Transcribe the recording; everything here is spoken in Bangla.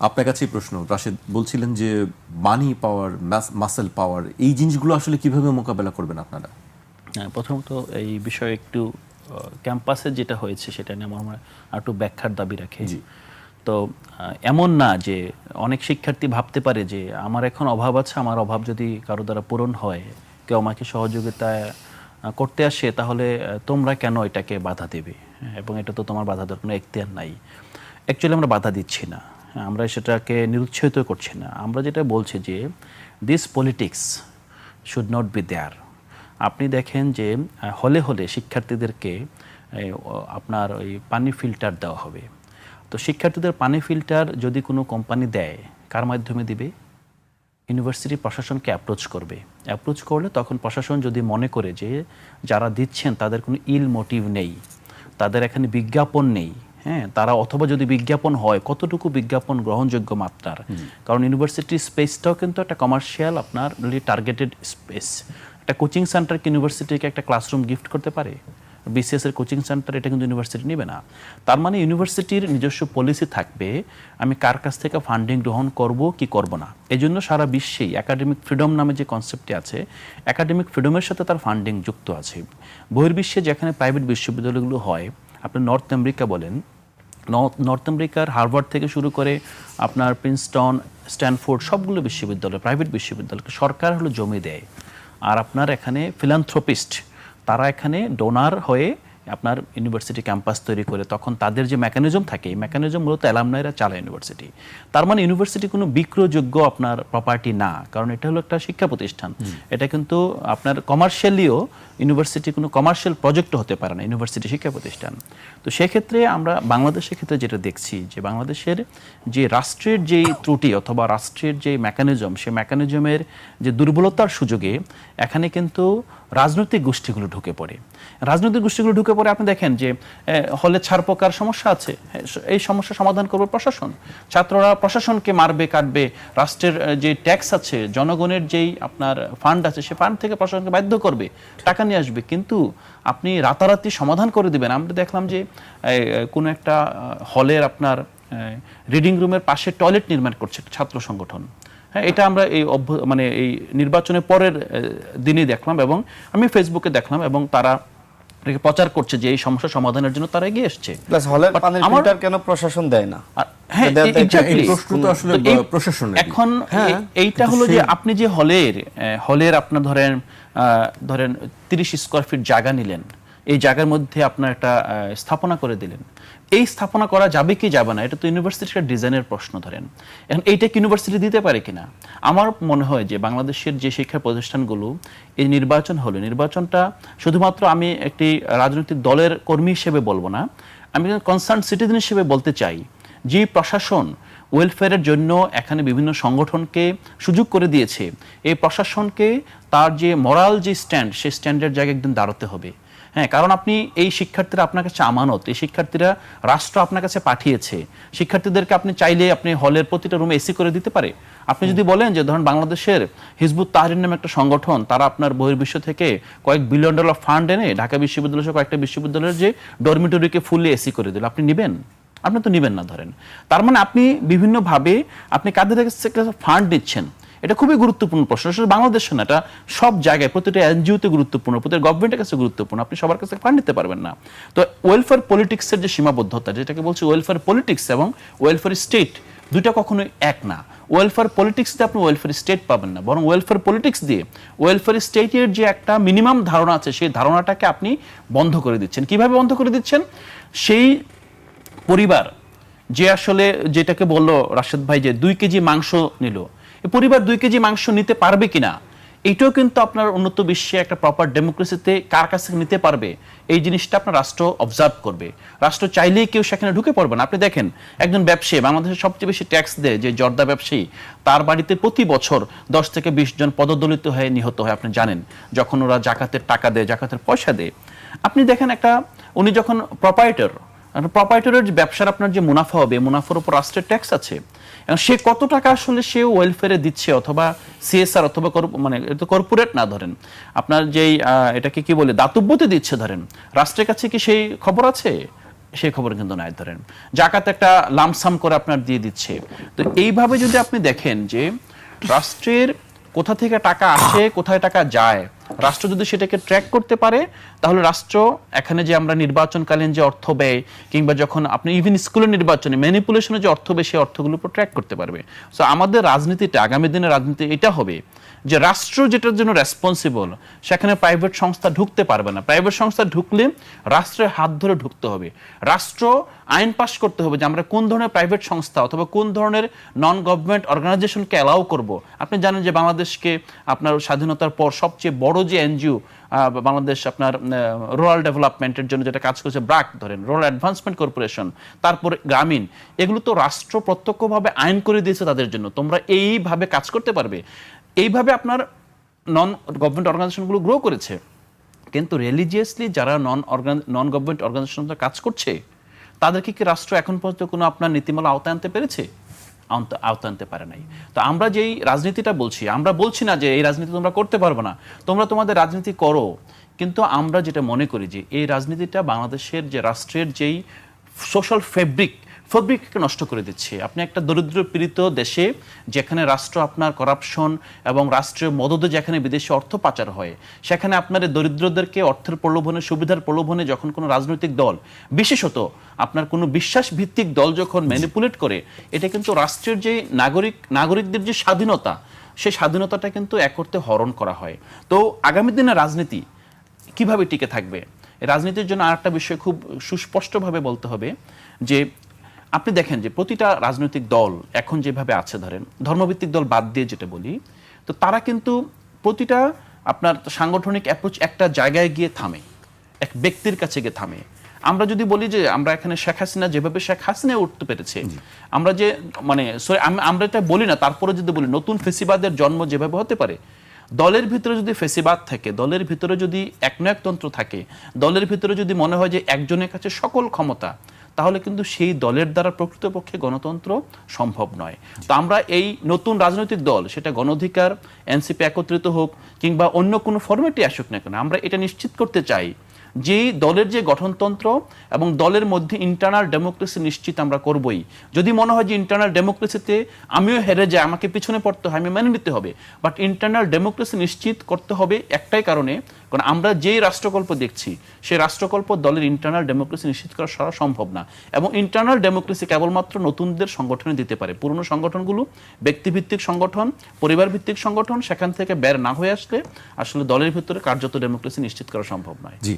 আপনার কাছেই প্রশ্ন রাশেদ বলছিলেন যে মানি পাওয়ার মাসেল পাওয়ার এই জিনিসগুলো আসলে কীভাবে মোকাবেলা করবেন আপনারা? হ্যাঁ, প্রথমত এই বিষয়ে একটু ক্যাম্পাসে যেটা হয়েছে সেটা নিয়ে আমার মনে হয় একটু ব্যাখ্যার দাবি রাখে। তো এমন না যে অনেক শিক্ষার্থী ভাবতে পারে যে আমার এখন অভাব আছে আমার অভাব যদি কারও দ্বারা পূরণ হয় কেউ আমাকে সহযোগিতা করতে আসে তাহলে তোমরা কেন এটাকে বাধা দেবে? হ্যাঁ, এবং এটা তো তোমার বাধা দেওয়ার কোনো এখতিয়ার নাই। অ্যাকচুয়ালি আমরা বাধা দিচ্ছি না। আমরা সেটাকে নিরুৎসাহিত করছি না। আমরা যেটা বলছি যে this politics should not be there আপনি দেখেন যে, হলে হলে শিক্ষার্থীদেরকে আপনার ওই পানি ফিল্টার দেওয়া হবে। তো শিক্ষার্থীদের পানি ফিল্টার যদি কোনো কোম্পানি দেয়, কার মাধ্যমে দিবে? ইউনিভার্সিটি প্রশাসনকে অ্যাপ্রোচ করবে। অ্যাপ্রোচ করলে তখন প্রশাসন যদি মনে করে যে, যারা দিচ্ছেন তাদের কোনো ইল মোটিভ নেই, তাদের এখানে বিজ্ঞাপন নেই হ্যাঁ তারা অথবা যদি বিজ্ঞাপন হয় কতটুকু বিজ্ঞাপন গ্রহণযোগ্য মাত্রার? কারণ ইউনিভার্সিটির স্পেসটাও কিন্তু একটা কমার্শিয়াল আপনার টার্গেটেড স্পেস একটা কোচিং সেন্টার কি ইউনিভার্সিটিকে একটা ক্লাসরুম গিফট করতে পারে? বিসিএস এর কোচিং সেন্টার এটা কিন্তু ইউনিভার্সিটি নেবে না। তার মানে ইউনিভার্সিটির নিজস্ব পলিসি থাকবে আমি কার কাছ থেকে ফান্ডিং গ্রহণ করব কি করব না? এই জন্য সারা বিশ্বেই একাডেমিক ফ্রিডম নামে যে কনসেপ্টটি আছে একাডেমিক ফ্রিডমের সাথে তার ফান্ডিং যুক্ত আছে। বহির্বিশ্বে যেখানে প্রাইভেট বিশ্ববিদ্যালয়গুলো হয় আপনি নর্থ আমেরিকা বলেন নর্থ আমেরিকার হার্ভার্ড থেকে শুরু করে আপনার প্রিন্সটন, স্ট্যানফোর্ড সবগুলো বিশ্ববিদ্যালয়, প্রাইভেট বিশ্ববিদ্যালয়কে সরকার হলো জমি দেয়। আর আপনার এখানে ফিলান্থ্রোপিস্ট, তারা এখানে ডোনার হয়ে আপনার ইউনিভার্সিটি ক্যাম্পাস তৈরি করে তখন তাদের যে মেকানিজম থাকে এই মেকানিজম মূলত অ্যালামনাইরা চালায় ইউনিভার্সিটি। তার মানে ইউনিভার্সিটি কোনো বিক্রয়যোগ্য আপনার প্রপার্টি না কারণ এটা হলো একটা শিক্ষা প্রতিষ্ঠান। এটা কিন্তু আপনার কমার্শিয়ালিও ইউনিভার্সিটি কোনো কমার্শিয়াল প্রজেক্টও হতে পারে না ইউনিভার্সিটি শিক্ষা প্রতিষ্ঠান। তো সেক্ষেত্রে আমরা বাংলাদেশের ক্ষেত্রে যেটা দেখছি যে বাংলাদেশের যে রাষ্ট্রের যেই ত্রুটি অথবা রাষ্ট্রের যে মেকানিজম সেই মেকানিজমের যে দুর্বলতার সুযোগে এখানে কিন্তু রাজনৈতিক গোষ্ঠীগুলো ঢুকে পড়ে। রাজনৈতিক গোষ্ঠীগুলো ঢুকে পড়ে আপনি দেখেন যে হলে ছাড়পোকার সমস্যা আছে। হ্যাঁ, এই সমস্যা সমাধান করবে প্রশাসন। ছাত্ররা প্রশাসনকে মারবে কাটবে। রাষ্ট্রের যে ট্যাক্স আছে জনগণের যেই আপনার ফান্ড আছে সে ফান্ড থেকে প্রশাসনকে বাধ্য করবে টাকা নিয়ে আসবে। কিন্তু আপনি রাতারাতি সমাধান করে দিবেন। আমরা দেখলাম যে কোনো একটা হলের আপনার রিডিং রুমের পাশে টয়লেট নির্মাণ করছে ছাত্র সংগঠন। হ্যাঁ এটা আমরা এই মানে এই নির্বাচনের পরের দিনই দেখলাম এবং আমি ফেসবুকে দেখলাম এবং তারা এটাকে প্রচার করছে যে এই সমস্যা সমাধানের জন্য তারা এগিয়ে এসছে। প্লাস হলের পানির ফিল্টার কেন প্রশাসন দেয় না? হ্যাঁ আসলে এখন হ্যাঁ, এইটা হলো যে আপনি যে হলের হলের আপনার ধরেন আহ, ধরেন তিরিশ স্কোয়ার ফিট জায়গা নিলেন। এই জায়গার মধ্যে আপনার একটা আহ, স্থাপনা করে দিলেন। এই স্থাপনা করা যাবে কি যাবে না, এটা তো ইউনিভার্সিটির ডিজাইনের প্রশ্ন ধরেন। এখন এইটা কি ইউনিভার্সিটি দিতে পারে কিনা? আমার মনে হয় যে বাংলাদেশের যে শিক্ষা প্রতিষ্ঠানগুলো, এই নির্বাচন হলো, নির্বাচনটা শুধুমাত্র আমি একটি রাজনৈতিক দলের কর্মী হিসেবে বলব না, আমি কনসার্ন সিটিজেন হিসেবে বলতে চাই যে প্রশাসন ওয়েলফেয়ারের জন্য এখানে বিভিন্ন সংগঠনকে সুযোগ করে দিয়েছে। এই প্রশাসনকে তার যে মরাল যে স্ট্যান্ড সেই স্ট্যান্ডের জায়গায় একদিন দাঁড়াতে হবে। হ্যাঁ কারণ আপনি এই শিক্ষার্থীরা আপনার কাছে আমানত এই শিক্ষার্থীরা রাষ্ট্র আপনার কাছে পাঠিয়েছে। শিক্ষার্থীদেরকে আপনি চাইলে আপনি হলের প্রতিটা রুমে এসি করে দিতে পারে। আপনি যদি বলেন যে ধরেন বাংলাদেশের হিজবুত তাহরির নামে একটা সংগঠন তারা আপনার বহির্বিশ্ব থেকে কয়েক বিলিয়ন ডলার ফান্ড এনে ঢাকা বিশ্ববিদ্যালয় সহ কয়েকটা বিশ্ববিদ্যালয়ের যে ডরমিটরিকে ফুললি এসি করে দিল আপনি নেবেন? আপনি তো নেবেন না ধরেন। তার মানে আপনি বিভিন্নভাবে আপনি কাদের কাছ ফান্ড নিচ্ছেন? এটা খুবই গুরুত্বপূর্ণ প্রশ্ন। শুধু বাংলাদেশে না, এটা সব জায়গায় প্রতিটা এনজিওতে গুরুত্বপূর্ণ, প্রতিটা গভর্নমেন্টের কাছে গুরুত্বপূর্ণ। আপনি সবার কাছে ফান্ড নিতে পারবেন না। তো ওয়েলফেয়ার পলিটিক্সের যে সীমাবদ্ধতা, যেটাকে বলছে ওয়েলফেয়ার পলিটিক্স এবং ওয়েলফেয়ার স্টেট দুইটা কখনোই এক না। ওয়েলফেয়ার পলিটিক্স দিয়ে আপনি ওয়েলফেয়ার স্টেট পাবেন না, বরং ওয়েলফেয়ার পলিটিক্স দিয়ে ওয়েলফেয়ার স্টেটের যে একটা মিনিমাম ধারণা আছে, সেই ধারণাটাকে আপনি বন্ধ করে দিচ্ছেন। কীভাবে বন্ধ করে দিচ্ছেন? সেই পরিবার যে আসলে যেটাকে বলল রাশেদ ভাই যে দুই কেজি মাংস নিল পরিবার দুই কেজি মাংস নিতে পারবে কিনা? এটাও কিন্তু আপনার উন্নত বিশ্বে একটা প্রপার ডেমোক্রেসিতে কার কাছ থেকে নিতে পারবে? এই জিনিসটা আপনার রাষ্ট্র অবজার্ভ করবে। রাষ্ট্র চাইলেই কেউ সেখানে ঢুকে পড়বে না। আপনি দেখেন, একজন ব্যবসায়ী বাংলাদেশের সবচেয়ে বেশি ট্যাক্স দেয় যে জর্দা ব্যবসায়ী, তার বাড়িতে প্রতি বছর দশ থেকে বিশ জন পদদলিত হয়ে নিহত হয়, আপনি জানেন। যখন ওরা জাকাতের টাকা দেয়, জাকাতের পয়সা দেয়। আপনি দেখেন একটা, উনি যখন প্রপাইটার প্রপাইটরের যে ব্যবসার আপনার যে মুনাফা হবে মুনাফার উপর রাষ্ট্রের ট্যাক্স আছে। এবং সে কত টাকা আসলে সে ওয়েলফেয়ারে দিচ্ছে অথবা সিএসআর অথবা মানে কর্পোরেট না ধরেন। আপনার যেই এটাকে কি বলে, দাতব্যতে দিচ্ছে ধরেন। রাষ্ট্রের কাছে কি সেই খবর আছে? সেই খবর কিন্তু নাই ধরেন। জাকাত একটা লামসাম করে আপনার দিয়ে দিচ্ছে। তো এইভাবে যদি আপনি দেখেন যে রাষ্ট্রের কোথা থেকে টাকা আসে, কোথায় টাকা যায় রাষ্ট্র যদি সেটাকে ট্র্যাক করতে পারে, তাহলে রাষ্ট্র এখানে যে আমরা নির্বাচনকালীন যে অর্থ ব্যয়, কিংবা যখন আপনি ইভেন স্কুলের নির্বাচনে ম্যানিপুলেশনে যে অর্থ ব্যয়, সেই অর্থগুলোর উপর ট্র্যাক করতে পারবে। সো আমাদের রাজনীতিটা আগামী দিনের রাজনীতি এটা হবে যে রাষ্ট্র যেটার জন্য রেসপন্সিবল সেখানে প্রাইভেট সংস্থা ঢুকতে পারবে না। প্রাইভেট সংস্থা ঢুকলে রাষ্ট্রের হাত ধরে ঢুকতে হবে। রাষ্ট্র আইন পাশ করতে হবে যে আমরা কোন ধরনের প্রাইভেট সংস্থা অথবা কোন ধরনের নন গভর্নমেন্ট অর্গানাইজেশনকে অ্যালাউ করব। আপনি জানেন যে বাংলাদেশকে আপনার স্বাধীনতার পর সবচেয়ে বড় যে এনজিও বাংলাদেশ আপনার রুরাল ডেভেলপমেন্টের জন্য যেটা কাজ করছে, ব্রাক ধরেন রুরাল অ্যাডভান্সমেন্ট কর্পোরেশন তারপরে গ্রামীণ, এগুলো তো রাষ্ট্র প্রত্যক্ষভাবে আইন করে দিয়েছে তাদের জন্য। তোমরা এইভাবে কাজ করতে পারবে। এইভাবে আপনার নন গভর্নমেন্ট অর্গানাইজেশনগুলো গ্রো করেছে। কিন্তু রিলিজিয়াসলি যারা non organ non government organisation কাজ করছে, তাদেরকে কি রাষ্ট্র এখন পর্যন্ত কোনো আপনার নীতিমালা আওতায় আনতে পেরেছে? আওতা- আনতে পারে নাই। তো আমরা যেই রাজনীতিটা বলছি, আমরা বলছি না যে এই রাজনীতি তোমরা করতে পারব না। তোমরা তোমাদের রাজনীতি করো। কিন্তু আমরা যেটা মনে করি যে এই রাজনীতিটা বাংলাদেশের যে রাষ্ট্রের যেই সোশ্যাল ফেব্রিক ফেব্রিককে নষ্ট করে দিচ্ছে। আপনি একটা দরিদ্র পীড়িত দেশে যেখানে রাষ্ট্র আপনার করাপশন এবং রাষ্ট্রীয় মদদে যেখানে বিদেশি অর্থ পাচার হয়, সেখানে আপনার দরিদ্রদেরকে অর্থের প্রলোভনে, সুবিধার প্রলোভনে যখন কোনো রাজনৈতিক দল, বিশেষত আপনার কোনো বিশ্বাস ভিত্তিক দল যখন ম্যানিপুলেট করে, এটা কিন্তু রাষ্ট্রের যে নাগরিক, নাগরিকদের যে স্বাধীনতা, সেই স্বাধীনতাটা কিন্তু এক হরণ করা হয়। তো আগামী দিনে রাজনীতি কীভাবে টিকে থাকবে? রাজনীতির জন্য আরেকটা বিষয় খুব সুস্পষ্টভাবে বলতে হবে যে আপনি দেখেন যে প্রতিটা রাজনৈতিক দল এখন যেভাবে আছে ধরেন ধর্মভিত্তিক দল বাদ দিয়ে যেটা বলি তো তারা কিন্তু প্রতিটা আপনার সাংগঠনিক অ্যাপ্রোচ একটা জায়গায় গিয়ে থামে এক ব্যক্তির কাছে গিয়ে থামে। আমরা যদি বলি যে আমরা এখানে শেখ হাসিনা যেভাবে শেখ হাসিনা উঠতে পেরেছে আমরা যে মানে আম- আমরা এটা বলি না তারপরে যদি বলি নতুন ফেসিবাদের জন্ম যেভাবে হতে পারে দলের ভিতরে যদি ফেসিবাদ থাকে দলের ভিতরে যদি একনয়কতন্ত্র থাকে দলের ভিতরে যদি মনে হয় যে একজনের কাছে সকল ক্ষমতা তাহলে কিন্তু সেই দলের দ্বারা প্রকৃতপক্ষে গণতন্ত্র সম্ভব নয়। তো আমরা এই নতুন রাজনৈতিক দল, সেটা গণধিকার এনসিপি একত্রিত হোক কিংবা অন্য কোনো ফরম্যাটে আসুক না কেন, আমরা এটা নিশ্চিত করতে চাই যে দলের যে গঠনতন্ত্র এবং দলের মধ্যে ইন্টারনাল ডেমোক্রেসি নিশ্চিত আমরা করবই। যদি মনে হয় যে ইন্টারনাল ডেমোক্রেসিতে আমিও হেরে যাই, আমাকে পিছনে পড়তে হয়, আমি মেনে নিতে হবে। বাট ইন্টারনাল ডেমোক্রেসি নিশ্চিত করতে হবে একটাই কারণে, কারণ আমরা যেই রাষ্ট্রকল্প দেখছি, সেই রাষ্ট্রকল্প দলের ইন্টারনাল ডেমোক্রেসি নিশ্চিত করা সারা সম্ভব না। এবং ইন্টারনাল ডেমোক্রেসি কেবলমাত্র নতুনদের সংগঠনে দিতে পারে। পুরনো সংগঠনগুলো, ব্যক্তিভিত্তিক সংগঠন পরিবার ভিত্তিক সংগঠন, সেখান থেকে বের না হয়ে আসলে আসলে দলের ভিতরে কার্যত ডেমোক্রেসি নিশ্চিত করা সম্ভব নয়। জি।